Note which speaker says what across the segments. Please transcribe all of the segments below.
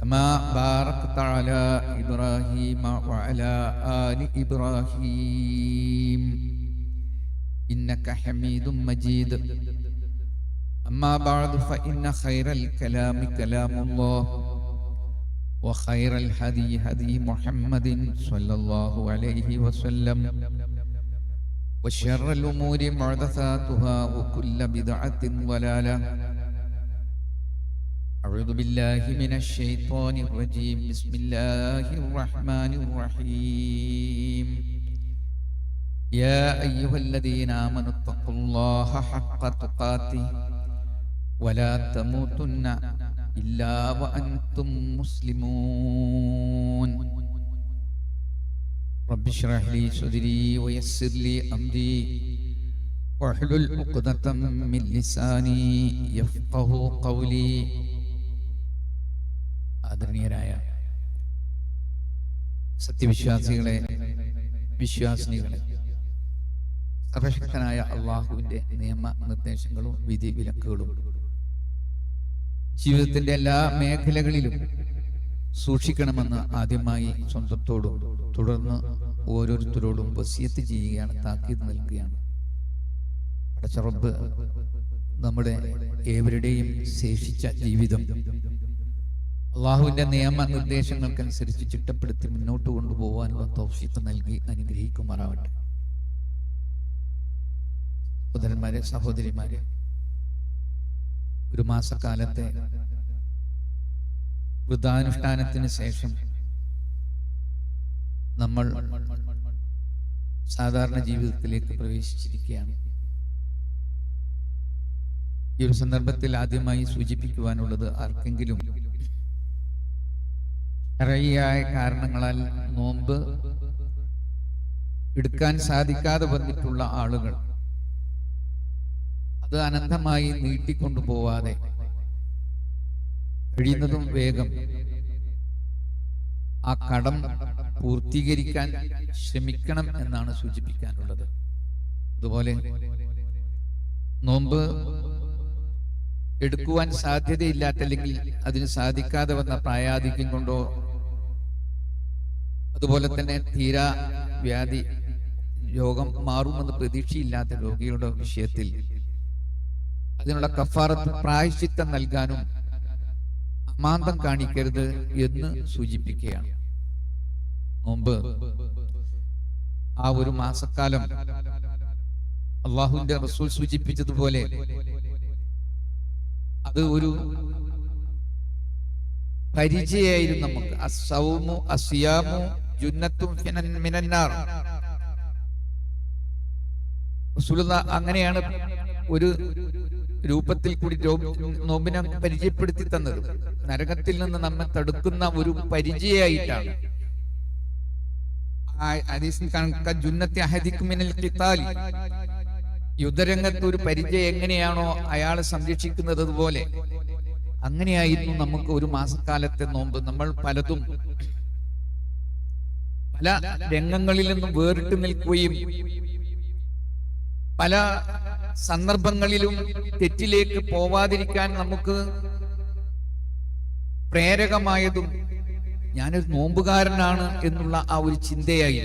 Speaker 1: كما باركت على إبراهيم وعلى آل إبراهيم. إنك حميد مجيد. أما بعد فإن خير الكلام كلام الله وخير الهدي هدي محمد صلى الله عليه وسلم وشر الأمور محدثاتها وكل بدعة ضلالة. أعوذ بالله من الشيطان الرجيم. بسم الله الرحمن الرحيم. يا أيها الذين آمنوا اتقوا الله حق تقاته ولا تموتن إلا وأنتم مسلمون. رب اشرح لي صدري ويسر لي أمري واحلل عقدة من لساني يفقه قولي. ആദരണീയരായ സത്യവിശ്വാസികളെ വിശ്വാസിനികളെ സർവശക്തനായ അള്ളാഹുവിന്റെ നിയമ നിർദ്ദേശങ്ങളും വിധി വിലക്കുകളും. ജീവിതത്തിന്റെ എല്ലാ മേഖലകളിലും സൂക്ഷിക്കണമെന്ന് ആദ്യമായി സ്വന്തത്തോടും തുടർന്ന് ഓരോരുത്തരോടും വസിയത്ത് ചെയ്യുകയാണ് താക്കീത് നൽകുകയാണ്. നമ്മുടെ ഏവരുടെയും ശേഷിച്ച ജീവിതം അള്ളാഹുവിന്റെ നിയമ നിർദ്ദേശങ്ങൾക്കനുസരിച്ച് ചിട്ടപ്പെടുത്തി മുന്നോട്ട് കൊണ്ടുപോകാനുള്ള തൗഫീഖ് നൽകി അനുഗ്രഹിക്കുമാറാവട്ടെ. സഹോദരന്മാരെ സഹോദരിമാരെ ഒരു മാസക്കാലത്തെ വൃദ്ധാനുഷ്ഠാനത്തിന് ശേഷം നമ്മൾ സാധാരണ ജീവിതത്തിലേക്ക് പ്രവേശിച്ചിരിക്കുകയാണ്. ഈ ഒരു സന്ദർഭത്തിൽ ആദ്യമായി സൂചിപ്പിക്കുവാനുള്ളത് ആർക്കെങ്കിലും ശരയ്യായ കാരണങ്ങളാൽ നോമ്പ് എടുക്കാൻ സാധിക്കാതെ വന്നിട്ടുള്ള ആളുകൾ. അത് അനന്തമായി നീട്ടിക്കൊണ്ടു പോവാതെ കഴിയുന്നതും വേഗം ആ കടം പൂർത്തീകരിക്കാൻ ശ്രമിക്കണം എന്നാണ് സൂചിപ്പിക്കാനുള്ളത്. അതുപോലെ നോമ്പ് എടുക്കുവാൻ സാധ്യതയില്ലാത്ത അല്ലെങ്കിൽ അതിന് സാധിക്കാതെ വന്ന പ്രായാധിക്യം കൊണ്ടോ അതുപോലെ തന്നെ തീരാ വ്യാധി രോഗം മാറുമെന്ന് പ്രതീക്ഷയില്ലാത്ത രോഗിയുടെ വിഷയത്തിൽ അതിനുള്ള കഫാറത്ത് പ്രായശ്ചിത്തം നൽകാനും അമാന്തം കാണിക്കരുത് എന്ന് സൂചിപ്പിക്കുകയാണ്. മുമ്പ് ആ ഒരു മാസക്കാലം അള്ളാഹുവിന്റെ റസൂൽ സൂചിപ്പിച്ചതുപോലെ അത് ഒരു പരിചയായിരുന്നു നമുക്ക്. അസൗമു അസിയാമു ജുന്നത്തും മിനന്നാർ റസൂലുള്ള അങ്ങനെയാണ് ഒരു രൂപത്തിൽ കൂടി നോമ്പിനെ പരിചയപ്പെടുത്തി തന്നത്. നരകത്തിൽ നിന്ന് നമ്മെ തടുക്കുന്ന ഒരു പരിചയായിട്ടാണ്. യുദ്ധരംഗത്ത് ഒരു പരിചയം എങ്ങനെയാണോ അയാളെ സംരക്ഷിക്കുന്നത് അതുപോലെ. അങ്ങനെയായിരുന്നു നമുക്ക് ഒരു മാസക്കാലത്തെ നോമ്പ്. നമ്മൾ പലതും പല രംഗങ്ങളിൽ നിന്നും വേറിട്ട് നിൽക്കുകയും പല സന്ദർഭങ്ങളിലും തെറ്റിലേക്ക് പോവാതിരിക്കാൻ നമുക്ക് പ്രേരകമായതും ഞാനൊരു നോമ്പുകാരനാണ് എന്നുള്ള ആ ഒരു ചിന്തയായി.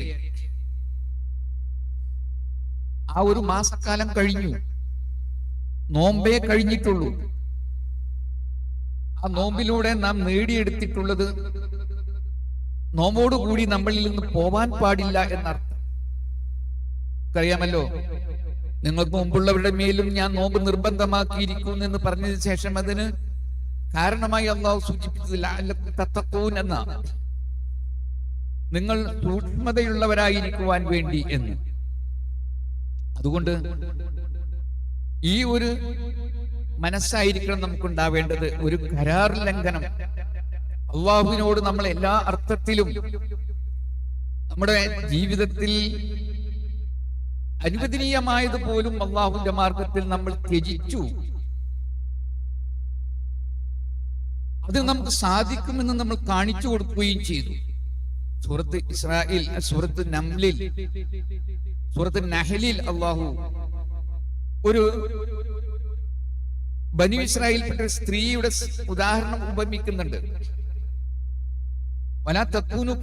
Speaker 1: ആ ഒരു മാസക്കാലം കഴിഞ്ഞു. നോമ്പേ കഴിഞ്ഞിട്ടുള്ളൂ. ആ നോമ്പിലൂടെ നാം നേടിയെടുത്തിട്ടുള്ളത് നോമ്പോടുകൂടി നമ്മളിൽ നിന്ന് പോവാൻ പാടില്ല എന്നർത്ഥം. അറിയാമല്ലോ? നിങ്ങൾക്ക് മുമ്പുള്ളവരുടെ മേലും ഞാൻ നോമ്പ് നിർബന്ധമാക്കിയിരിക്കുന്നു എന്ന് പറഞ്ഞതിന് ശേഷം അതിന് കാരണമായി അള്ളാഹു സൂചിപ്പിച്ചതില്ല എന്ന. നിങ്ങൾ സൂക്ഷ്മതയുള്ളവരായിരിക്കുവാൻ വേണ്ടി എന്ന്. അതുകൊണ്ട് ഈ ഒരു മനസ്സായിരിക്കണം നമുക്കുണ്ടാവേണ്ടത് ഒരു കരാർ ലംഘനം. അള്ളാഹുവിനോട് നമ്മൾ എല്ലാ അർത്ഥത്തിലും നമ്മുടെ ജീവിതത്തിൽ അനുവദനീയമായത് പോലും അള്ളാഹുവിന്റെ മാർഗത്തിൽ നമ്മൾ ത്യജിച്ചു. അത് നമുക്ക് സാധിക്കുമെന്ന് നമ്മൾ കാണിച്ചു കൊടുക്കുകയും ചെയ്തു. സൂറത്ത് ഇസ്രായേൽ സൂറത്ത് നംലിൽ സൂറത്ത് നഹലിൽ അള്ളാഹു ഒരു ബനു ഇസ്രായേൽപ്പെട്ട സ്ത്രീയുടെ ഉദാഹരണം ഉപമിക്കുന്നുണ്ട്. വലാ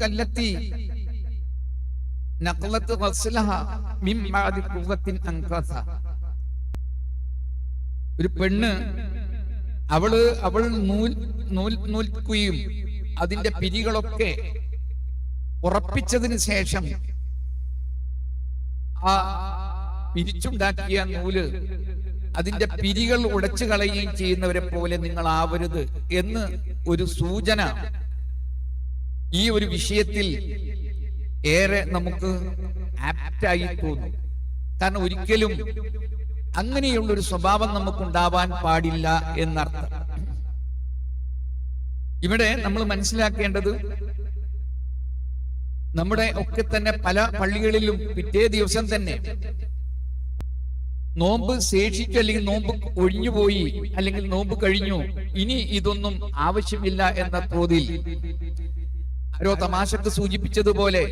Speaker 1: കല്ലത്തി ഒരു പെണ്ണ് അവൾ അവൾ നൂൽ നൂൽ നൂൽക്കുകയും അതിന്റെ പിരികളൊക്കെ ഉറപ്പിച്ചതിന് ശേഷം ആ പിരിച്ചുണ്ടാക്കിയ നൂൽ അതിന്റെ പിരികൾ ഉടച്ചു കളയുകയും ചെയ്യുന്നവരെ പോലെ നിങ്ങൾ ആവരുത് എന്ന് ഒരു സൂചന. ഈ ഒരു വിഷയത്തിൽ ഏറെ നമുക്ക് ആപ്റ്റായി തോന്നും. കാരണം ഒരിക്കലും അങ്ങനെയുള്ള ഒരു സ്വഭാവം നമുക്കുണ്ടാവാൻ പാടില്ല എന്നർത്ഥം. ഇവിടെ നമ്മൾ മനസ്സിലാക്കേണ്ടത് നമ്മുടെ ഒക്കെ തന്നെ പല പള്ളികളിലും പിറ്റേ ദിവസം തന്നെ നോമ്പ് ശേഷിച്ചു അല്ലെങ്കിൽ നോമ്പ് ഒഴിഞ്ഞുപോയി അല്ലെങ്കിൽ നോമ്പ് കഴിഞ്ഞു. ഇനി ഇതൊന്നും ആവശ്യമില്ല എന്ന തോതിൽ ആരോ തമാശക്ക് സൂചിപ്പിച്ചതുപോലെ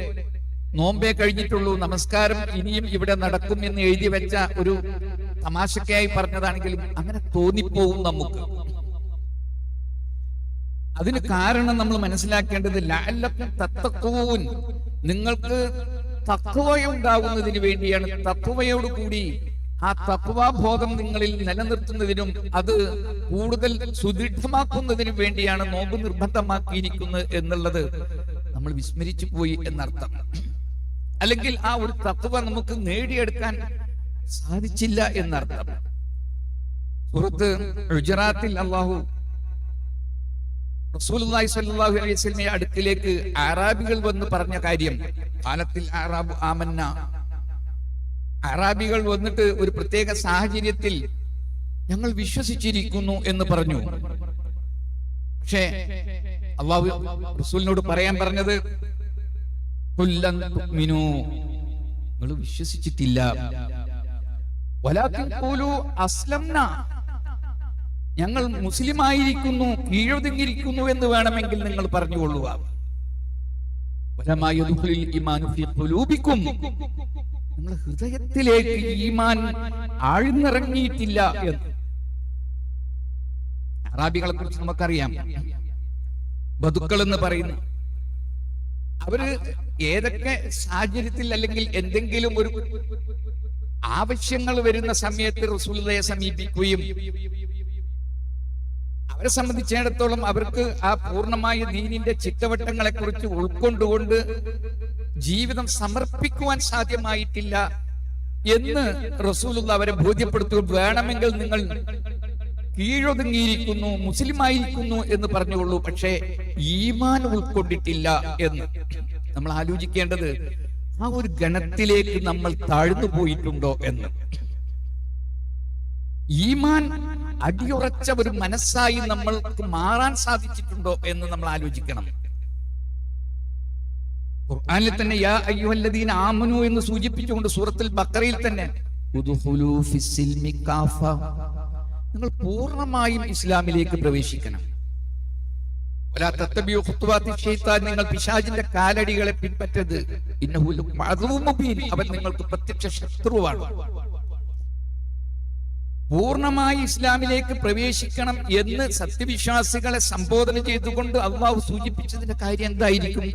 Speaker 1: നോമ്പേ കഴിഞ്ഞിട്ടുള്ളൂ നമസ്കാരം ഇനിയും ഇവിടെ നടക്കും എന്ന് എഴുതി വെച്ച ഒരു തമാശക്കായി പറഞ്ഞതാണെങ്കിലും അങ്ങനെ തോന്നിപ്പോവും നമുക്ക്. അതിന് കാരണം നമ്മൾ മനസ്സിലാക്കേണ്ടത് ലാലപ്പം തത്തക്കൂൻ നിങ്ങൾക്ക് തത്വയുണ്ടാകുന്നതിന് വേണ്ടിയാണ് തത്വയോട് കൂടി ആ തത്വബോധം നിങ്ങളിൽ നിലനിർത്തുന്നതിനും അത് കൂടുതൽ സുദൃഢമാക്കുന്നതിനും വേണ്ടിയാണ് നോമ്പ് നിർബന്ധമാക്കിയിരിക്കുന്നത് എന്നുള്ളത് നമ്മൾ വിസ്മരിച്ചു പോയി എന്നർത്ഥം. അല്ലെങ്കിൽ ആ ഒരു തത്വ നമുക്ക് നേടിയെടുക്കാൻ സാധിച്ചില്ല എന്നർത്ഥം. സുഹൃത്ത് ഗുജറാത്തിൽ അള്ളാഹു സ്വല്ലല്ലാഹു അലൈഹി അടുക്കിലേക്ക് അറാബികൾ വന്ന് പറഞ്ഞ കാര്യം കാലത്തിൽ ആറാബ് ആമന്ന അറാബികൾ വന്നിട്ട് ഒരു പ്രത്യേക സാഹചര്യത്തിൽ ഞങ്ങൾ വിശ്വസിച്ചിരിക്കുന്നു എന്ന് പറഞ്ഞു. പക്ഷേ അള്ളാഹു റസൂലിനോട് പറയാൻ പറഞ്ഞത്. നിങ്ങൾ വിശ്വസിച്ചിട്ടില്ല. ഞങ്ങൾ മുസ്ലിം ആയിരിക്കുന്നു കീഴൊതുങ്ങിയിരിക്കുന്നു എന്ന് വേണമെങ്കിൽ നിങ്ങൾ പറഞ്ഞുകൊള്ളുക. നിങ്ങൾ ഹൃദയത്തിലേക്ക് ഈമാൻ ആഴ്ന്നിറങ്ങിയിട്ടില്ല എന്ന്. അറാബികളെ കുറിച്ച് നമുക്കറിയാം. ബതുക്കൾ എന്ന് പറയുന്നു. അവർ ഏതൊക്കെ സാഹചര്യത്തിൽ അല്ലെങ്കിൽ എന്തെങ്കിലും ഒരു ആവശ്യങ്ങൾ വരുന്ന സമയത്ത് റസൂലതയെ സമീപിക്കുകയും അവരെ സംബന്ധിച്ചിടത്തോളം അവർക്ക് ആ പൂർണമായ ദീനിന്റെ ചിട്ടവട്ടങ്ങളെ കുറിച്ച് ഉൾക്കൊണ്ടുകൊണ്ട് ജീവിതം സമർപ്പിക്കുവാൻ സാധ്യമായിട്ടില്ല എന്ന് റസൂലുള്ള അവരെ ബോധ്യപ്പെടുത്തുക വേണമെങ്കിൽ നിങ്ങൾ കീഴൊതുങ്ങിയിരിക്കുന്നു മുസ്ലിം ആയിരിക്കുന്നു എന്ന് പറഞ്ഞുകൊള്ളൂ. പക്ഷേ ഈമാൻ ഉൾക്കൊണ്ടിട്ടില്ല എന്ന് നമ്മൾ ആലോചിക്കേണ്ടത് ആ ഒരു ഗണത്തിലേക്ക് നമ്മൾ താഴ്ന്നു പോയിട്ടുണ്ടോ എന്ന്. ഈമാൻ അടിയുറച്ച ഒരു മനസ്സായി നമ്മൾക്ക് മാറാൻ സാധിച്ചിട്ടുണ്ടോ എന്ന് നമ്മൾ ആലോചിക്കണം. ഖുർആനിൽ തന്നെ യാ അയ്യുഹല്ലദീന ആമനു എന്ന് സൂചിപ്പിച്ചുകൊണ്ട് സൂറത്തുൽ ബഖറയിൽ തന്നെ ഉദ്ഖുലൂ ഫിസ്സിൽമി കാഫ നിങ്ങൾ പൂർണമായും ഇസ്ലാമിലേക്ക് പ്രവേശിക്കണം. നിങ്ങൾ പിശാചിന്റെ കാലടികളെ മുബീൻ അവൻ നിങ്ങൾക്ക് പ്രത്യക്ഷ ശത്രുവാണ്. പൂർണമായി ഇസ്ലാമിലേക്ക് പ്രവേശിക്കണം എന്ന് സത്യവിശ്വാസികളെ സംബോധന ചെയ്തുകൊണ്ട് അള്ളാഹു സൂചിപ്പിച്ചതിന്റെ കാര്യം എന്തായിരിക്കും?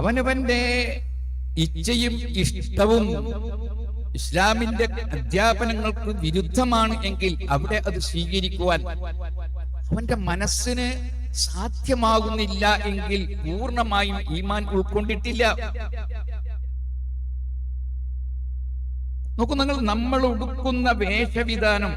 Speaker 1: അവനവന്റെ ഇച്ഛയും ഇഷ്ടവും ഇസ്ലാമിന്റെ അധ്യാപനങ്ങൾക്ക് വിരുദ്ധമാണ് എങ്കിൽ അവിടെ അത് സ്വീകരിക്കുവാൻ അവന്റെ മനസ്സിന് സാധ്യമാകുന്നില്ല എങ്കിൽ പൂർണമായും ഈമാൻ ഉൾക്കൊണ്ടിട്ടില്ല. നോക്കൂ നിങ്ങൾ നമ്മൾ ഉടുക്കുന്ന വേഷവിധാനം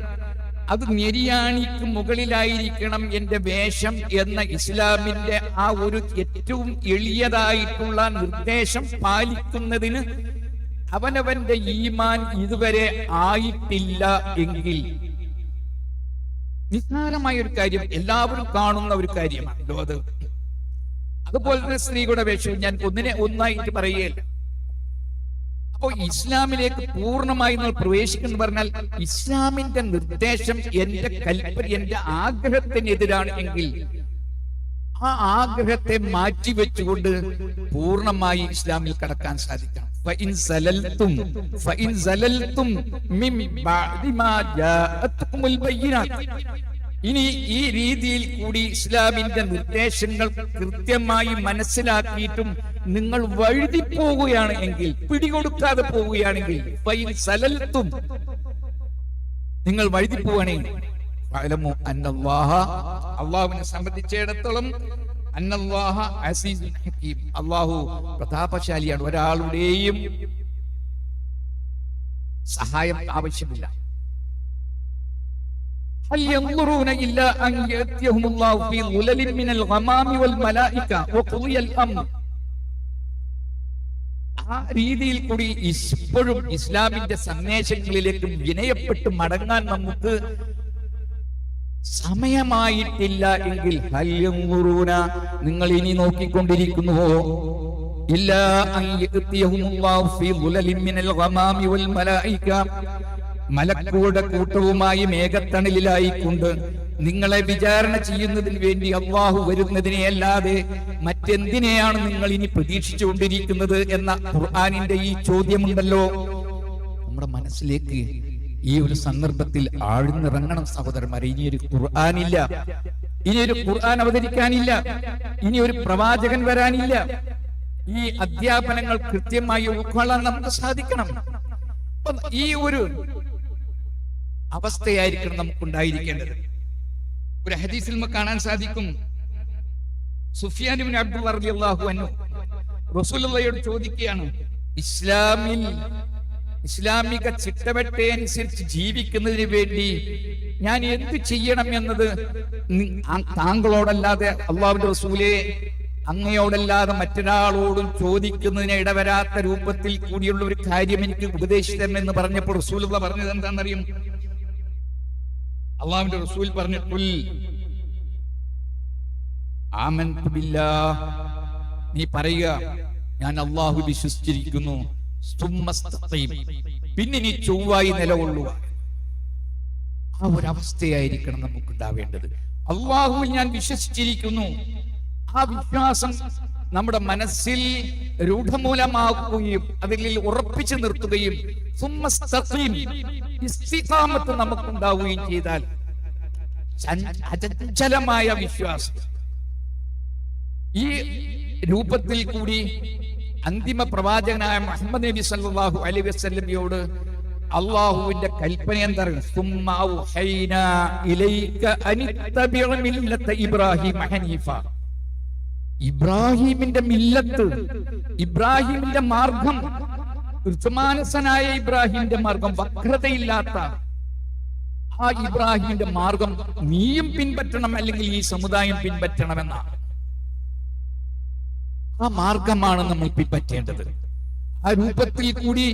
Speaker 1: അത് ഞെരിയാണിക്ക് മുകളിലായിരിക്കണം എന്റെ വേഷം എന്ന ഇസ്ലാമിന്റെ ആ ഒരു ഏറ്റവും എളിയതായിട്ടുള്ള നിർദ്ദേശം പാലിക്കുന്നതിന് അവനവന്റെ ഈമാൻ ഇതുവരെ ആയിട്ടില്ല എങ്കിൽ. നിസ്സാരമായ ഒരു കാര്യം എല്ലാവരും കാണുന്ന ഒരു കാര്യമാണല്ലോ അത്. അതുപോലെ തന്നെ സ്ത്രീകളുടെ വേഷം ഞാൻ ഒന്നിനെ ഒന്നായിട്ട് പറയുകയല്ല അപ്പോ ഇസ്ലാമിലേക്ക് പൂർണമായി നിങ്ങൾ പ്രവേശിക്കുന്നു പറഞ്ഞാൽ ഇസ്ലാമിന്റെ നിർദ്ദേശം എന്റെ കൽപ്പന എന്റെ ആഗ്രഹത്തിനെതിരാണ് എങ്കിൽ ആ ആഗ്രഹത്തെ മാറ്റി വെച്ചുകൊണ്ട് പൂർണമായി ഇസ്ലാമിൽ കടക്കാൻ സാധിക്കണം. ഇനി ഈ രീതിയിൽ കൂടി ഇസ്ലാമിന്റെ നിർദ്ദേശങ്ങൾ കൃത്യമായി മനസ്സിലാക്കിയിട്ടും നിങ്ങൾ വഴുതിപ്പോവുകയാണ് എങ്കിൽ പിടികൊടുക്കാതെ പോവുകയാണെങ്കിൽ സലൽത്തും നിങ്ങൾ വഴുതിപ്പോവുകയാണെങ്കിൽ അള്ളാഹുവിനെ സംബന്ധിച്ചിടത്തോളം അള്ളാഹു പ്രതാപശാലിയാണ്. ഒരാളുടെയും സഹായം ആവശ്യമില്ല. هل ينظرون إلا أن يأتيهم الله في ظلل من الغمام والملائكة وقضي الأمر ആ രീതിയിൽ കൂടി ഇപ്പോഴും ഇസ്ലാമിന്റെ സന്ദേശങ്ങളിലേക്ക് വിനയപ്പെട്ട് മടങ്ങാൻ നമുക്ക് സമയമായിട്ടില്ല എങ്കിൽ ഹല്യങ്ങുറൂന നിങ്ങൾ ഇനി നോക്കിക്കൊണ്ടിരിക്കുന്നുവോ ഇല്ല മലക്കുകളുടെ കൂട്ടവുമായി മേഘത്തണലിലായിക്കൊണ്ട് നിങ്ങളെ വിചാരണ ചെയ്യുന്നതിന് വേണ്ടി അള്ളാഹു വരുന്നതിനെ അല്ലാതെ മറ്റെന്തിനെയാണ് നിങ്ങൾ ഇനി പ്രതീക്ഷിച്ചുകൊണ്ടിരിക്കുന്നത് എന്ന ഖുർആാനിന്റെ ഈ ചോദ്യമുണ്ടല്ലോ. നമ്മുടെ മനസ്സിലേക്ക് ഈ ഒരു സന്ദർഭത്തിൽ ആഴ്ന്നിറങ്ങണം സഹോദരന്മാരെ. ഇനി ഒരു ഖുർആാനില്ല. ഇനി ഒരു ഖുർആൻ അവതരിക്കാനില്ല. ഇനി ഒരു പ്രവാചകൻ വരാനില്ല. ഈ അധ്യാപനങ്ങൾ കൃത്യമായി ഉൾക്കൊള്ളാൻ നമുക്ക് സാധിക്കണം. ഈ ഒരു അവസ്ഥയായിരിക്കണം നമുക്ക് ഉണ്ടായിരിക്കേണ്ടത് ഒരു ഹദീസിൽ നമുക്ക് കാണാൻ സാധിക്കും. സുഫിയാൻ അബ്ദുൽ അള്ളാഹു അൻഹു റസൂലയോട് ചോദിക്കുകയാണ് ഇസ്ലാമിൽ ഇസ്ലാമിക ചിട്ടവട്ടയനുസരിച്ച് ജീവിക്കുന്നതിന് വേണ്ടി ഞാൻ എന്ത് ചെയ്യണം എന്നത് താങ്കളോടല്ലാതെ അള്ളാഹുവിന്റെ റസൂലെ അങ്ങയോടല്ലാതെ മറ്റൊരാളോടും ചോദിക്കുന്നതിന് ഇടവരാത്ത രൂപത്തിൽ കൂടിയുള്ള ഒരു കാര്യം എനിക്ക് ഉപദേശിച്ചു എന്ന് പറഞ്ഞപ്പോൾ റസൂലുള്ള പറഞ്ഞത് എന്താണെന്നറിയും? അള്ളാഹുവിന്റെ റസൂൽ പറഞ്ഞു. നീ പറയുക ഞാൻ അള്ളാഹു വിശ്വസിച്ചിരിക്കുന്നു. പിന്നെ നീ ചൊവ്വായി നിലകൊള്ളുക. ആ ഒരു അവസ്ഥയായിരിക്കണം നമുക്ക് ഉണ്ടാവേണ്ടത് അള്ളാഹുവിൽ ഞാൻ വിശ്വസിച്ചിരിക്കുന്നു. ആ വിശ്വാസം നമ്മുടെ മനസ്സിൽ രൂഢമൂലമാക്കുകയും അതിൽ ഉറപ്പിച്ചു നിർത്തുകയും നമുക്കുണ്ടാവുകയും ചെയ്താൽ അചഞ്ചലമായ വിശ്വാസം. ഈ രൂപത്തിൽ കൂടി അന്തിമ പ്രവാചകനായ മുഹമ്മദ് നബി സല്ലല്ലാഹു അലൈഹി വസല്ലമയോട് അള്ളാഹുവിന്റെ കൽപ്പന എന്താണ്? ഇബ്രാഹിം ഹനീഫ. ഇബ്രാഹിമിന്റെ മില്ലത്ത് ഇബ്രാഹിമിന്റെ മാർഗം ഋതുമാനസനായ ഇബ്രാഹിമിന്റെ മാർഗം വക്രതയില്ലാത്ത ആ ഇബ്രാഹിമിന്റെ മാർഗം നീയും പിൻപറ്റണം അല്ലെങ്കിൽ ഈ സമുദായം പിൻപറ്റണമെന്ന. ആ മാർഗമാണ് നമ്മൾ പിൻപറ്റേണ്ടത്. ആ രൂപത്തിൽ കൂടി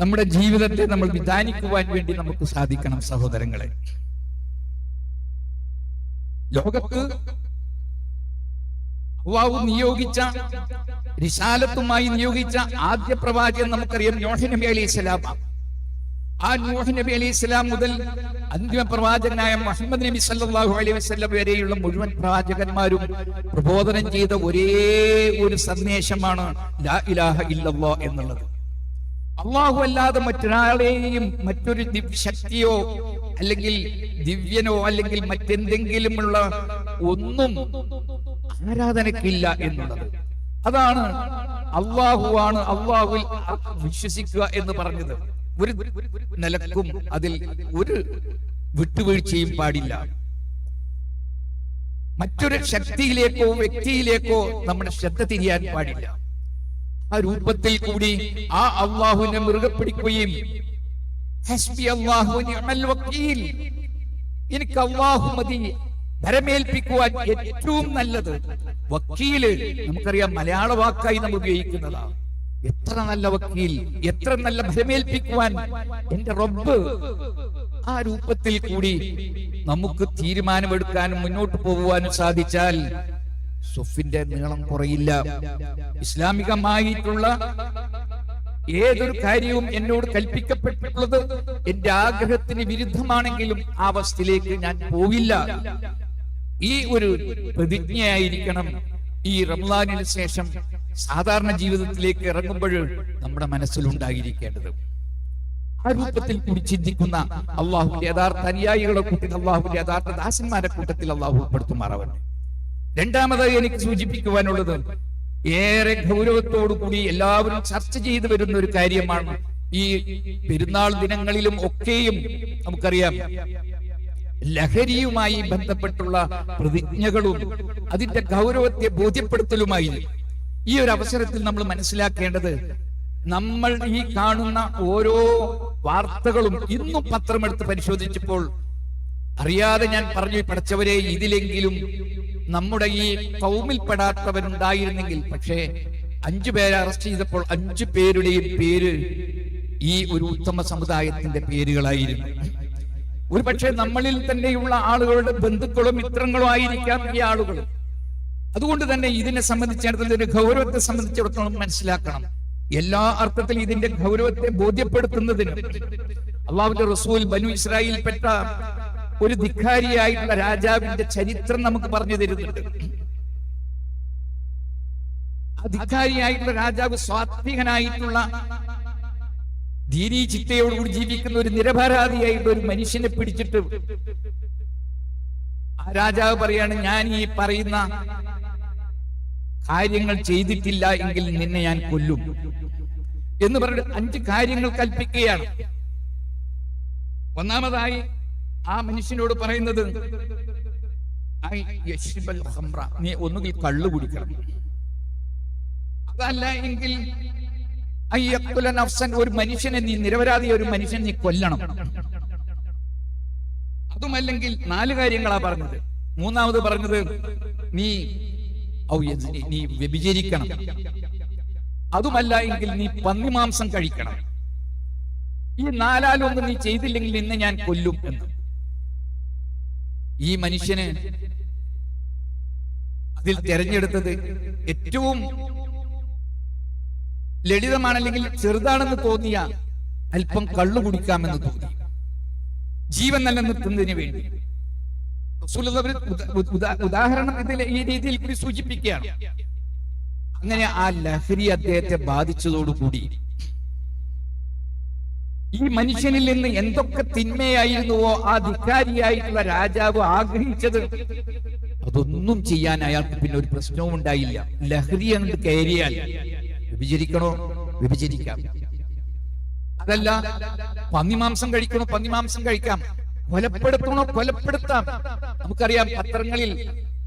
Speaker 1: നമ്മുടെ ജീവിതത്തെ നമ്മൾ വിധാനിക്കുവാൻ വേണ്ടി നമുക്ക് സാധിക്കണം സഹോദരങ്ങളെ. ലോകത്ത് നിയോഗിച്ച റിസാലത്തുമായി നിയോഗിച്ച ആദ്യ പ്രവാചകൻ നമുക്കറിയാം യോഹനമേലി അലൈഹി ആ നൂഹ് നബി അലൈഹി ഇസ്ലാം മുതൽ അന്തിമ പ്രവാചകനായ മുഹമ്മദ് നബി സല്ലല്ലാഹു അലൈഹി വസല്ലം വരെയുള്ള മുഴുവൻ പ്രവാചകന്മാരും പ്രബോധനം ചെയ്ത ഒരേ ഒരു സന്ദേശമാണ് ലാ ഇലാഹ ഇല്ലല്ലാ എന്നുള്ളത്. അള്ളാഹു അല്ലാതെ മറ്റൊരാളെയും മറ്റൊരു ശക്തിയോ അല്ലെങ്കിൽ ദിവ്യനോ അല്ലെങ്കിൽ മറ്റെന്തെങ്കിലും ഉള്ള ഒന്നും ആരാധനക്കില്ല എന്നുള്ളത്. അതാണ് അള്ളാഹു ആണ് അള്ളാഹുവിൽ വിശ്വസിക്കുക എന്ന് പറഞ്ഞത്. ഒരു നിലക്കും അതിൽ ഒരു വിട്ടുവീഴ്ചയും പാടില്ല. മറ്റൊരു ശക്തിയിലേക്കോ വ്യക്തിയിലേക്കോ നമ്മുടെ ശ്രദ്ധ തിരിയാൻ പാടില്ല. ആ രൂപത്തിൽ കൂടി ആ അള്ളാഹുവിനെ മുറുകെ പിടിക്കുകയും എനിക്ക് അള്ളാഹു ഭരമേൽപ്പിക്കുവാൻ ഏറ്റവും നല്ലത് വക്കീൽ നമുക്കറിയാം മലയാള വാക്കായി നമ്മൾ ഉപയോഗിക്കുന്നതാണ്. എത്ര നല്ല വക്കീൽ എത്ര നല്ല ഭരമേൽപ്പിക്കുവാൻ എന്റെ റബ്ബ് ആ രൂപത്തിൽ കൂടി നമുക്ക് തീരുമാനമെടുക്കാനും മുന്നോട്ട് പോകുവാനും സാധിച്ചാൽ സുഫിന്റെ നീളം കുറയില്ല. ഇസ്ലാമികമായിട്ടുള്ള ഏതൊരു കാര്യവും എന്നോട് കൽപ്പിക്കപ്പെട്ടിട്ടുള്ളത് എന്റെ ആഗ്രഹത്തിന് വിരുദ്ധമാണെങ്കിലും ആ അവസ്ഥയിലേക്ക് ഞാൻ പോവില്ല ഈ ഒരു പ്രതിജ്ഞയായിരിക്കണം ഈ റംലാനിന് ശേഷം സാധാരണ ജീവിതത്തിലേക്ക് ഇറങ്ങുമ്പോൾ നമ്മുടെ മനസ്സിലുണ്ടായിരിക്കേണ്ടത്. ആ രൂപത്തിൽ കൂടി ചിന്തിക്കുന്ന അള്ളാഹുവിന്റെ യഥാർത്ഥ അനുയായികളെ കൂട്ടത്തിൽ അള്ളാഹുവിന്റെ യഥാർത്ഥ ദാസന്മാരെ കൂട്ടത്തിൽ അള്ളാഹു ഉൾപ്പെടുത്തുമാറാവട്ടെ. രണ്ടാമതായി എനിക്ക് സൂചിപ്പിക്കുവാനുള്ളത് ഏറെ കൂടി എല്ലാവരും ചർച്ച ചെയ്തു വരുന്ന ഒരു കാര്യമാണ് ഈ പെരുന്നാൾ ദിനങ്ങളിലും ഒക്കെയും നമുക്കറിയാം ലഹരിയുമായി ബന്ധപ്പെട്ടുള്ള പ്രതിജ്ഞകളും അതിന്റെ ഗൗരവത്തെ ബോധ്യപ്പെടുത്തലുമായി ഈ ഒരു അവസരത്തിൽ നമ്മൾ മനസ്സിലാക്കേണ്ടത് നമ്മൾ ഈ കാണുന്ന ഓരോ വാർത്തകളും ഇന്നും പത്രമെടുത്ത് പരിശോധിച്ചപ്പോൾ അറിയാതെ ഞാൻ പറഞ്ഞു പഠിച്ചവരെ ഇതിലെങ്കിലും നമ്മുടെ ഈ കൗമിൽപ്പെടാത്തവരുണ്ടായിരുന്നെങ്കിൽ. പക്ഷേ അഞ്ചു പേരെ അറസ്റ്റ് ചെയ്തപ്പോൾ അഞ്ചു പേരുടെയും പേര് ഈ ഒരു ഉത്തമ സമുദായത്തിന്റെ പേരുകളായിരുന്നു. ഒരുപക്ഷെ നമ്മളിൽ തന്നെയുള്ള ആളുകളുടെ ബന്ധുക്കളും മിത്രങ്ങളും ആയിരിക്കാം ഈ ആളുകൾ. അതുകൊണ്ട് തന്നെ ഇതിനെ സംബന്ധിച്ചിടത്തോളം ഇതിന്റെ ഗൗരവത്തെ സംബന്ധിച്ചിടത്തോളം മനസ്സിലാക്കണം. എല്ലാ അർത്ഥത്തിലും ഇതിന്റെ ഗൗരവത്തെ ബോധ്യപ്പെടുത്തുന്നതിന് അള്ളാഹുന്റെ റസൂൽ ബനു ഇസ്രായേൽപ്പെട്ട ഒരു ധിക്കാരിയായിട്ടുള്ള രാജാവിന്റെ ചരിത്രം നമുക്ക് പറഞ്ഞു തരുന്നുണ്ട്. ആ ധിക്കാരിയായിട്ടുള്ള രാജാവ് സ്വാത്വികനായിട്ടുള്ള ധീരീ ചിട്ടയോടുകൂടി ജീവിക്കുന്ന ഒരു നിരപരാധിയായിട്ടുള്ള ഒരു മനുഷ്യനെ പിടിച്ചിട്ട് ആ രാജാവ് പറയാണ് ഞാൻ ഈ പറയുന്ന കാര്യങ്ങൾ ചെയ്തിട്ടില്ല എങ്കിൽ നിന്നെ ഞാൻ കൊല്ലും. എന്ന് പറഞ്ഞിട്ട് അഞ്ച് കാര്യങ്ങൾ കൽപ്പിക്കുകയാണ്. ഒന്നാമതായി ആ മനുഷ്യനോട് പറയുന്നത്. നീ ഒന്നുകിൽ കള്ളു കുടിക്കണം. അതല്ല എങ്കിൽ ഒരു മനുഷ്യനെ നീ നിരപരാധി ഒരു മനുഷ്യൻ നീ കൊല്ലണം. അതുമല്ലെങ്കിൽ നാല് കാര്യങ്ങളാ പറഞ്ഞത്. മൂന്നാമത് പറഞ്ഞത് നീ നീ വ്യഭിചരിക്കണം. അതുമല്ല എങ്കിൽ നീ പന്നിമാംസം കഴിക്കണം. ഈ നാലാലൊന്നും നീ ചെയ്തില്ലെങ്കിൽ ഇന്ന് ഞാൻ കൊല്ലും എന്ന്. ഈ മനുഷ്യന് അതിൽ തെരഞ്ഞെടുത്തത് ഏറ്റവും ലളിതമാണല്ലെങ്കിൽ ചെറുതാണെന്ന് തോന്നിയ അല്പം കള്ളു കുടിക്കാമെന്ന് തോന്നി. ജീവൻ നിലനിർത്തുന്നതിന് വേണ്ടി. ഉദാഹരണം ഇതിൽ ഈ രീതിയിൽ കൂടി സൂചിപ്പിക്കുകയാണ്. അങ്ങനെ ആ ലഹരി അദ്ദേഹത്തെ ബാധിച്ചതോടുകൂടി ഈ മനുഷ്യനിൽ നിന്ന് എന്തൊക്കെ തിന്മയായിരുന്നുവോ ആ ധിക്കാരിയായിട്ടുള്ള രാജാവ് ആഗ്രഹിച്ചത് അതൊന്നും ചെയ്യാൻ അയാൾക്ക് പിന്നെ ഒരു പ്രശ്നവും ഉണ്ടായില്ല. ലഹരി അങ്ങോട്ട് കയറിയാൽ വിഭജിക്കണോ? വിഭജിക്കാം. അതല്ല പന്നിമാംസം കഴിക്കണോ? പന്നിമാംസം കഴിക്കാം. കൊലപ്പെടുത്തണോ? കൊലപ്പെടുത്താം. നമുക്കറിയാം പത്രങ്ങളിൽ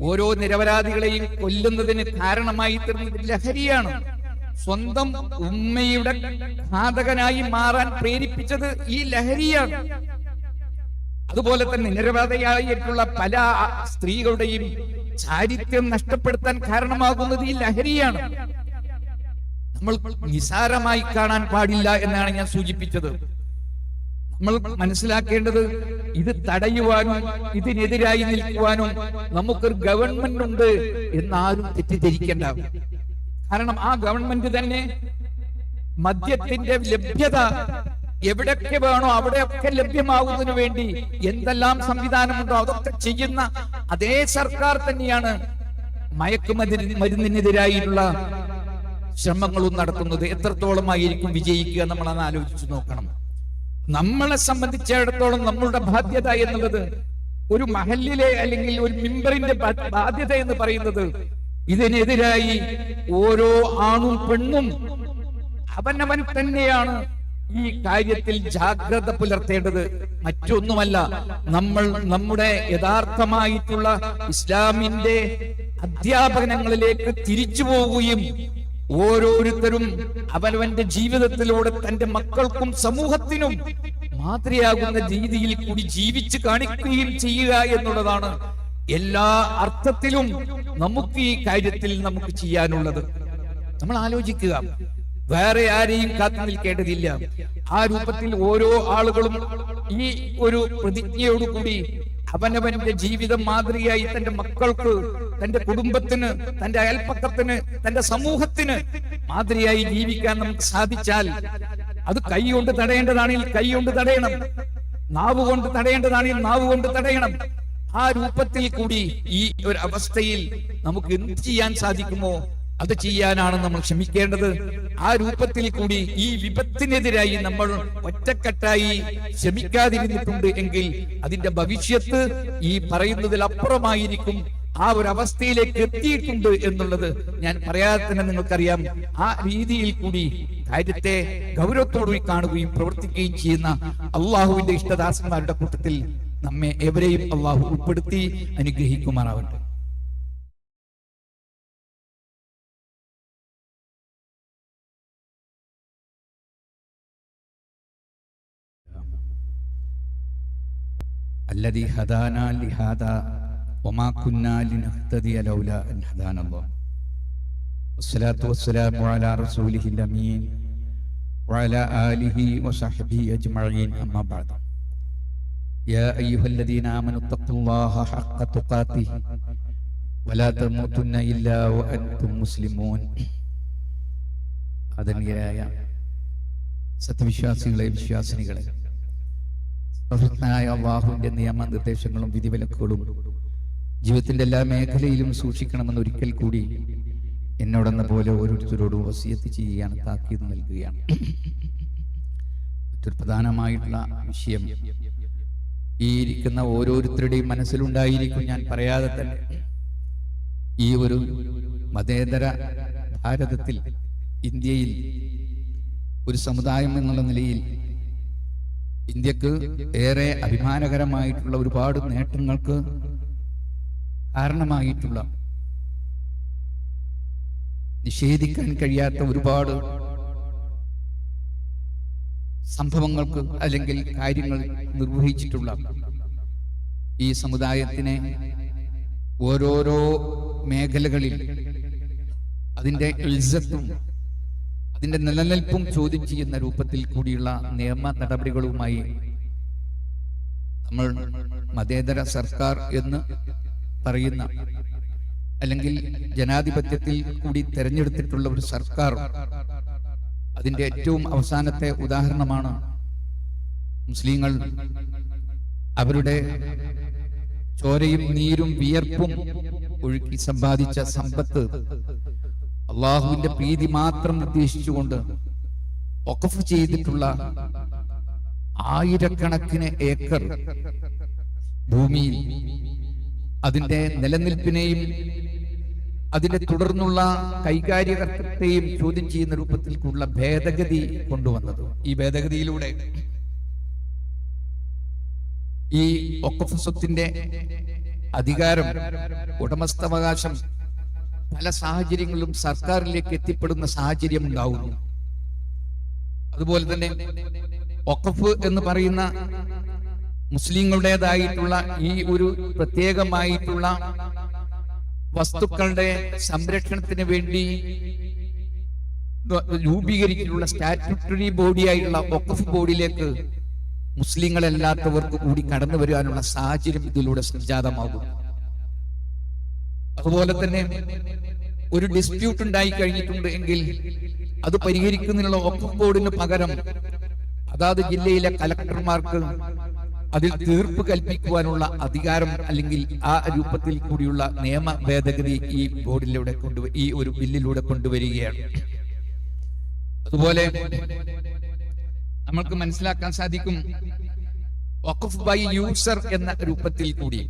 Speaker 1: ഓരോ നിരപരാധികളെയും കൊല്ലുന്നതിന് കാരണമായി തീർന്നത് ലഹരിയാണ്. സ്വന്തം ഉമ്മയുടെ ഘാതകനായി മാറാൻ പ്രേരിപ്പിച്ചത് ഈ ലഹരിയാണ്. അതുപോലെ തന്നെ നിരവധിയായിട്ടുള്ള പല സ്ത്രീകളുടെയും ചാരിത്യം നഷ്ടപ്പെടുത്താൻ കാരണമാകുന്നത് ഈ ലഹരിയാണ്. നമ്മൾ നിസാരമായി കാണാൻ പാടില്ല എന്നാണ് ഞാൻ സൂചിപ്പിച്ചത്. നമ്മൾ മനസ്സിലാക്കേണ്ടത് ഇത് തടയുവാനും ഇതിനെതിരായി നിൽക്കുവാനും നമുക്കൊരു ഗവൺമെന്റ് ഉണ്ട് എന്നാരും തെറ്റിദ്ധരിക്കേണ്ട. കാരണം ആ ഗവൺമെന്റ് തന്നെ മദ്യത്തിന്റെ ലഭ്യത എവിടൊക്കെ വേണോ അവിടെയൊക്കെ ലഭ്യമാകുന്നതിന് വേണ്ടി എന്തെല്ലാം സംവിധാനമുണ്ടോ അതൊക്കെ ചെയ്യുന്ന അതേ സർക്കാർ തന്നെയാണ് മയക്കുമരുന്നിനെതിരായിട്ടുള്ള മരുന്നിനെതിരായിട്ടുള്ള ശ്രമങ്ങളും നടത്തുന്നത് എത്രത്തോളമായിരിക്കും വിജയിക്കുക നമ്മൾ അത് ആലോചിച്ചു നോക്കണം. നമ്മളെ സംബന്ധിച്ചിടത്തോളം നമ്മളുടെ ബാധ്യത എന്നുള്ളത് ഒരു മഹലിലെ അല്ലെങ്കിൽ ഒരു മിമ്പറിന്റെ ബാധ്യത എന്ന് പറയുന്നത് ഇതിനെതിരായി ഓരോ ആണും പെണ്ണും അവനവൻ തന്നെയാണ് ഈ കാര്യത്തിൽ ജാഗ്രത പുലർത്തേണ്ടത്. മറ്റൊന്നുമല്ല നമ്മൾ നമ്മുടെ യഥാർത്ഥമായിട്ടുള്ള ഇസ്ലാമിന്റെ അധ്യാപനങ്ങളിലേക്ക് തിരിച്ചു പോവുകയും ഓരോരുത്തരും അവനവന്റെ ജീവിതത്തിലൂടെ തന്റെ മക്കൾക്കും സമൂഹത്തിനും മാതൃയാകുന്ന രീതിയിൽ കൂടി ജീവിച്ച് കാണിക്കുകയും ചെയ്യുക എന്നുള്ളതാണ് എല്ലാ അർത്ഥത്തിലും നമുക്ക് ഈ കാര്യത്തിൽ നമുക്ക് ചെയ്യാനുള്ളത്. നമ്മൾ ആലോചിക്കുക. വേറെ ആരെയും കാത്തു നിൽക്കേണ്ടതില്ല. ആ രൂപത്തിൽ ഓരോ ആളുകളും ഈ ഒരു പ്രതിജ്ഞയോടുകൂടി അവനവന്റെ ജീവിതം മാതൃകയായി തന്റെ മക്കൾക്ക് തന്റെ കുടുംബത്തിന് തന്റെ അയൽപ്പക്കത്തിന് തന്റെ സമൂഹത്തിന് മാതൃകയായി ജീവിക്കാൻ നമുക്ക് സാധിച്ചാൽ അത് കൈ കൊണ്ട് തടയേണ്ടതാണെങ്കിൽ കൈ കൊണ്ട് തടയണം. നാവ് കൊണ്ട് തടയേണ്ടതാണെങ്കിൽ നാവ് കൊണ്ട് തടയണം. ആ രൂപത്തിൽ കൂടി ഈ ഒരു അവസ്ഥയിൽ നമുക്ക് എന്ത് ചെയ്യാൻ സാധിക്കുമോ? അത് ചെയ്യാനാണ് നമ്മൾ ക്ഷമിക്കേണ്ടത്. ആ രൂപത്തിൽ കൂടി ഈ വിപത്തിനെതിരായി നമ്മൾ ഒറ്റക്കെട്ടായി ശ്രമിക്കാതിരുന്നിട്ടുണ്ട് എങ്കിൽ അതിന്റെ ഭവിഷ്യത്ത് ഈ പറയുന്നതിൽ അപ്പുറമായിരിക്കും. ആ ഒരു അവസ്ഥയിലേക്ക് എത്തിയിട്ടുണ്ട് എന്നുള്ളത് ഞാൻ പറയാതെ തന്നെ നിങ്ങൾക്കറിയാം. ആ രീതിയിൽ കൂടി കാര്യത്തെ ഗൗരവത്തോടുകൂടി കാണുകയും പ്രവർത്തിക്കുകയും ചെയ്യുന്ന അള്ളാഹുവിന്റെ ഇഷ്ടദാസന്മാരുടെ കൂട്ടത്തിൽ നമ്മെ എവരെയും അള്ളാഹു ഉൾപ്പെടുത്തി അനുഗ്രഹിക്കുമാറാവട്ടെ. الذي هدانا لهذا وما كنا لنهتدي لولا أن هدانا الله والصلاة والسلام على رسوله الأمين وعلى آله وصحبه أجمعين أما بعد يا أيها الذين آمنوا اتقوا الله حق تقاته ولا تموتن إلا وأنتم مسلمون ആദരണീയരായ സത്യവിശ്വാസികളെ വിശ്വാസിനികളെ പ്രവൃത്തനായ അള്ളാഹുവിന്റെ നിയമനിർദ്ദേശങ്ങളും വിധിവിലക്കുകളും ജീവിതത്തിന്റെ എല്ലാ മേഖലയിലും സൂക്ഷിക്കണമെന്ന് ഒരിക്കൽ കൂടി എന്നോടെന്ന പോലെ ഓരോരുത്തരോടും വസിയത്ത് ചെയ്യുകയാണ് താക്കീത് നൽകുകയാണ്. മറ്റൊരു പ്രധാനമായിട്ടുള്ള വിഷയം ഈ ഇരിക്കുന്ന ഓരോരുത്തരുടെയും മനസ്സിലുണ്ടായിരിക്കും ഞാൻ പറയാതെ തന്നെ. ഈ ഒരു മതേതര ഭാരതത്തിൽ ഇന്ത്യയിൽ ഒരു സമുദായം എന്നുള്ള നിലയിൽ ഇന്ത്യയ്ക്ക് ഏറെ അഭിമാനകരമായിട്ടുള്ള ഒരുപാട് നേട്ടങ്ങൾക്ക് കാരണമായിട്ടുള്ള നിഷേധിക്കാൻ കഴിയാത്ത ഒരുപാട് സംഭവങ്ങൾക്ക് അല്ലെങ്കിൽ കാര്യങ്ങൾ നിർവഹിച്ചിട്ടുള്ള ഈ സമുദായത്തിനെ ഓരോരോ മേഖലകളിൽ അതിന്റെ ഇൽസത്തും അതിന്റെ നിലനിൽപ്പും ചോദ്യം ചെയ്യുന്ന രൂപത്തിൽ കൂടിയുള്ള നിയമ നടപടികളുമായി നമ്മൾ മതേതര സർക്കാർ എന്ന് പറയുന്ന അല്ലെങ്കിൽ ജനാധിപത്യത്തിൽ കൂടി തെരഞ്ഞെടുത്തിട്ടുള്ള ഒരു സർക്കാർ അതിന്റെ ഏറ്റവും അവസാനത്തെ ഉദാഹരണമാണ് മുസ്ലിങ്ങൾ. അവരുടെ ചോരയും നീരും വിയർപ്പും ഒഴുക്കി സമ്പാദിച്ച സമ്പത്ത് അള്ളാഹുവിന്റെ പ്രീതി മാത്രം ഉദ്ദേശിച്ചുകൊണ്ട് ഒക്കഫ് ചെയ്തിട്ടുള്ള ആയിരക്കണക്കിന് ഏക്കർ ഭൂമിയിൽ അതിന്റെ നിലനിൽപ്പിനെയും അതിന്റെ തുടർന്നുള്ള കൈകാര്യകർത്തത്തെയും ചോദ്യം ചെയ്യുന്ന രൂപത്തിലുള്ള ഭേദഗതി കൊണ്ടുവന്നത്. ഈ ഭേദഗതിയിലൂടെ ഈ ഒക്കഫ് സ്വത്തിന്റെ അധികാരം ഉടമസ്ഥാവകാശം പല സാഹചര്യങ്ങളിലും സർക്കാരിലേക്ക് എത്തിപ്പെടുന്ന സാഹചര്യം ഉണ്ടാവുന്നു. അതുപോലെ തന്നെ ഒക്കഫ് എന്ന് പറയുന്ന മുസ്ലിങ്ങളുടേതായിട്ടുള്ള ഈ ഒരു പ്രത്യേകമായിട്ടുള്ള വസ്തുക്കളുടെ സംരക്ഷണത്തിന് വേണ്ടി രൂപീകരിച്ചിട്ടുള്ള സ്റ്റാറ്റ്യൂട്ടറി ബോഡിയായിട്ടുള്ള ഒക്കഫ് ബോർഡിലേക്ക് മുസ്ലിങ്ങളല്ലാത്തവർക്ക് കൂടി കടന്നു വരുവാനുള്ള സാഹചര്യം ഇതിലൂടെ സംജാതമാകും അതുപോലെ തന്നെ ഒരു ഡിസ്പ്യൂട്ട് ഉണ്ടായി കഴിഞ്ഞിട്ടുണ്ട് എങ്കിൽ അത് പരിഹരിക്കുന്നതിനുള്ള ഒപ്പം ബോർഡിന് പകരം അതാത് ജില്ലയിലെ കലക്ടർമാർക്ക് അതിൽ തീർപ്പ് കൽപ്പിക്കുവാനുള്ള അധികാരം അല്ലെങ്കിൽ ആ രൂപത്തിൽ കൂടിയുള്ള നിയമ ഭേദഗതി ഈ ബോർഡിലൂടെ കൊണ്ടു ഈ ഒരു ബില്ലിലൂടെ കൊണ്ടുവരികയാണ്. അതുപോലെ നമ്മൾക്ക് മനസ്സിലാക്കാൻ സാധിക്കും വഖഫ് ബൈ യൂസർ എന്ന രൂപത്തിൽ കൂടി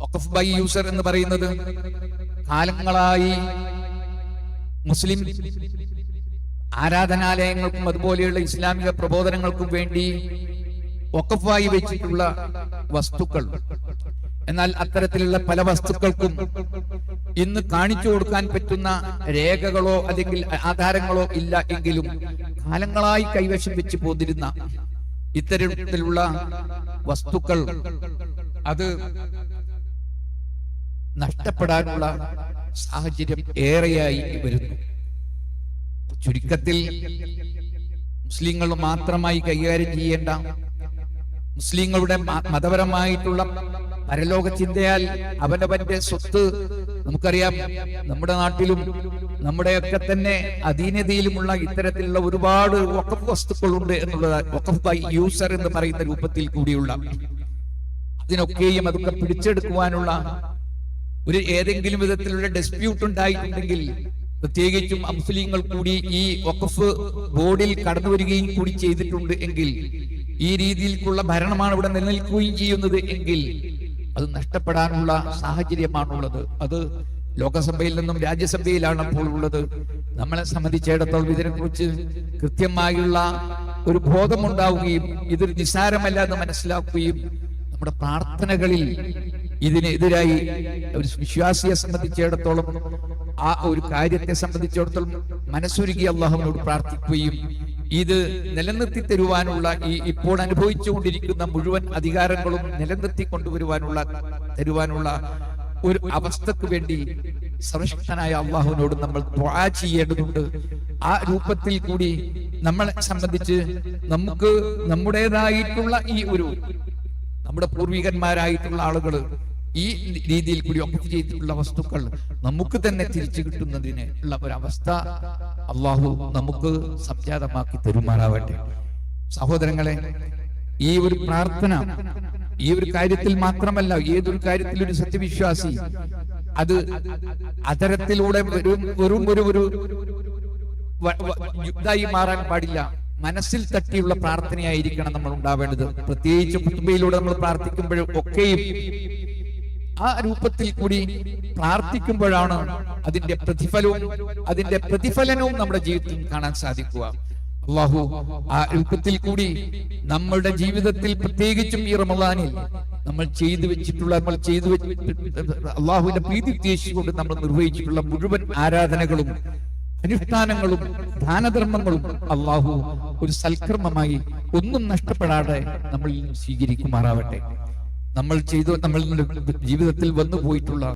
Speaker 1: വഖഫ് ബൈ യൂസർ എന്ന് പറയുന്നത് കാലങ്ങളായി മുസ്ലിം ആരാധനാലയങ്ങൾക്കും അതുപോലെയുള്ള ഇസ്ലാമിക പ്രബോധനങ്ങൾക്കും വേണ്ടി ഒക്കഫായി വെച്ചിട്ടുള്ള വസ്തുക്കൾ. എന്നാൽ അത്തരത്തിലുള്ള പല വസ്തുക്കൾക്കും ഇന്ന് കാണിച്ചു കൊടുക്കാൻ പറ്റുന്ന രേഖകളോ അല്ലെങ്കിൽ ആധാരങ്ങളോ ഇല്ല എങ്കിലും കാലങ്ങളായി കൈവശം വെച്ച് പോന്നിരുന്ന ഇത്തരത്തിലുള്ള വസ്തുക്കൾ. അത് നഷ്ടപ്പെടാനുള്ള സാഹചര്യം ഏറെയായി വരുന്നു. ചുരുക്കത്തിൽ മുസ്ലിങ്ങൾ മാത്രമായി കൈകാര്യം ചെയ്യേണ്ട മുസ്ലിങ്ങളുടെ മതപരമായിട്ടുള്ള പരലോക ചിന്തയാൽ അവനവന്റെ സ്വത്ത് നമുക്കറിയാം നമ്മുടെ നാട്ടിലും നമ്മുടെയൊക്കെ തന്നെ അധീനതയിലുമുള്ള ഇത്തരത്തിലുള്ള ഒരുപാട് വഖഫ് വസ്തുക്കളുണ്ട് എന്നുള്ളത് വഖഫ് ബൈ യൂസർ എന്ന് പറയുന്ന രൂപത്തിൽ കൂടിയുള്ള അതിനൊക്കെയും അതൊക്കെ പിടിച്ചെടുക്കുവാനുള്ള ഒരു ഏതെങ്കിലും വിധത്തിലുള്ള ഡിസ്പ്യൂട്ട് ഉണ്ടായിട്ടുണ്ടെങ്കിൽ പ്രത്യേകിച്ചും മുസ്ലിങ്ങൾ കൂടി ഈ വഖഫ് ബോർഡിൽ കടന്നു വരികയും കൂടി ചെയ്തിട്ടുണ്ട് എങ്കിൽ ഈ രീതിയിലുള്ള ഭരണമാണ് ഇവിടെ നിലനിൽക്കുകയും ചെയ്യുന്നത് എങ്കിൽ അത് നഷ്ടപ്പെടാനുള്ള സാഹചര്യമാണുള്ളത്. അത് ലോകസഭയിൽ നിന്നും രാജ്യസഭയിലാണ് അപ്പോൾ ഉള്ളത്. നമ്മളെ സംബന്ധിച്ചിടത്തോളം ഇതിനെക്കുറിച്ച് കൃത്യമായുള്ള ഒരു ബോധമുണ്ടാവുകയും ഇതൊരു നിസ്സാരമല്ല എന്ന് മനസ്സിലാക്കുകയും നമ്മുടെ പ്രാർത്ഥനകളിൽ ഇതിനെതിരായി ഒരു വിശ്വാസിയെ സംബന്ധിച്ചിടത്തോളം ആ ഒരു കാര്യത്തെ സംബന്ധിച്ചിടത്തോളം മനസ്സൊരുക്കി അള്ളാഹുവിനോട് പ്രാർത്ഥിക്കുകയും ഇത് നിലനിർത്തി തരുവാനുള്ള ഈ ഇപ്പോൾ അനുഭവിച്ചുകൊണ്ടിരിക്കുന്ന മുഴുവൻ അധികാരങ്ങളും നിലനിർത്തി കൊണ്ടുവരുവാനുള്ള തരുവാനുള്ള ഒരു അവസ്ഥക്ക് വേണ്ടി സർവശക്തനായ അള്ളാഹുവിനോട് നമ്മൾ ദ്വാ ചെയ്യേണ്ടതുണ്ട്. ആ രൂപത്തിൽ കൂടി നമ്മളെ സംബന്ധിച്ച് നമുക്ക് നമ്മുടേതായിട്ടുള്ള ഈ ഒരു നമ്മുടെ പൂർവികന്മാരായിട്ടുള്ള ആളുകൾ ഈ രീതിയിൽ കൂടി ഒപ്പറ്റ് ചെയ്തിട്ടുള്ള വസ്തുക്കൾ നമുക്ക് തന്നെ തിരിച്ചു കിട്ടുന്നതിന് ഉള്ള ഒരവസ്ഥ അള്ളാഹു നമുക്ക് സംജാതമാക്കി തരുമാറാവട്ടെ സഹോദരങ്ങളെ ഈ ഒരു പ്രാർത്ഥന ഈ ഒരു കാര്യത്തിൽ മാത്രമല്ല ഏതൊരു കാര്യത്തിൽ ഒരു സത്യവിശ്വാസി അത് അതരത്തിലൂടെ വെറും ഒരു ഒരു ഇതായി മാറാൻ പാടില്ല മനസ്സിൽ തട്ടിയുള്ള പ്രാർത്ഥനയായിരിക്കണം നമ്മൾ ഉണ്ടാവേണ്ടത്. പ്രത്യേകിച്ച് കുത്തുബയിലൂടെ നമ്മൾ പ്രാർത്ഥിക്കുമ്പോഴും ഒക്കെയും ആ രൂപത്തിൽ കൂടി പ്രാർത്ഥിക്കുമ്പോഴാണ് അതിന്റെ പ്രതിഫലവും അതിന്റെ പ്രതിഫലനവും നമ്മുടെ ജീവിതത്തിൽ കാണാൻ സാധിക്കുക. അള്ളാഹു ആ രൂപത്തിൽ കൂടി നമ്മളുടെ ജീവിതത്തിൽ പ്രത്യേകിച്ചും ഈ റമദാനിൽ നമ്മൾ ചെയ്തു വെച്ചിട്ടുള്ള നമ്മൾ ചെയ്തു വെച്ച് അള്ളാഹുവിന്റെ പ്രീതി ഉദ്ദേശിച്ചുകൊണ്ട് നമ്മൾ നിർവഹിച്ചിട്ടുള്ള മുഴുവൻ ആരാധനകളും അനുഷ്ഠാനങ്ങളും ദാനധർമ്മങ്ങളും അള്ളാഹു ഒരു സൽക്കർമ്മമായി ഒന്നും നഷ്ടപ്പെടാതെ നമ്മളിൽ സ്വീകരിക്കുമാറാവട്ടെ. നമ്മൾ ചെയ്തു നമ്മൾ ജീവിതത്തിൽ വന്നു പോയിട്ടുള്ള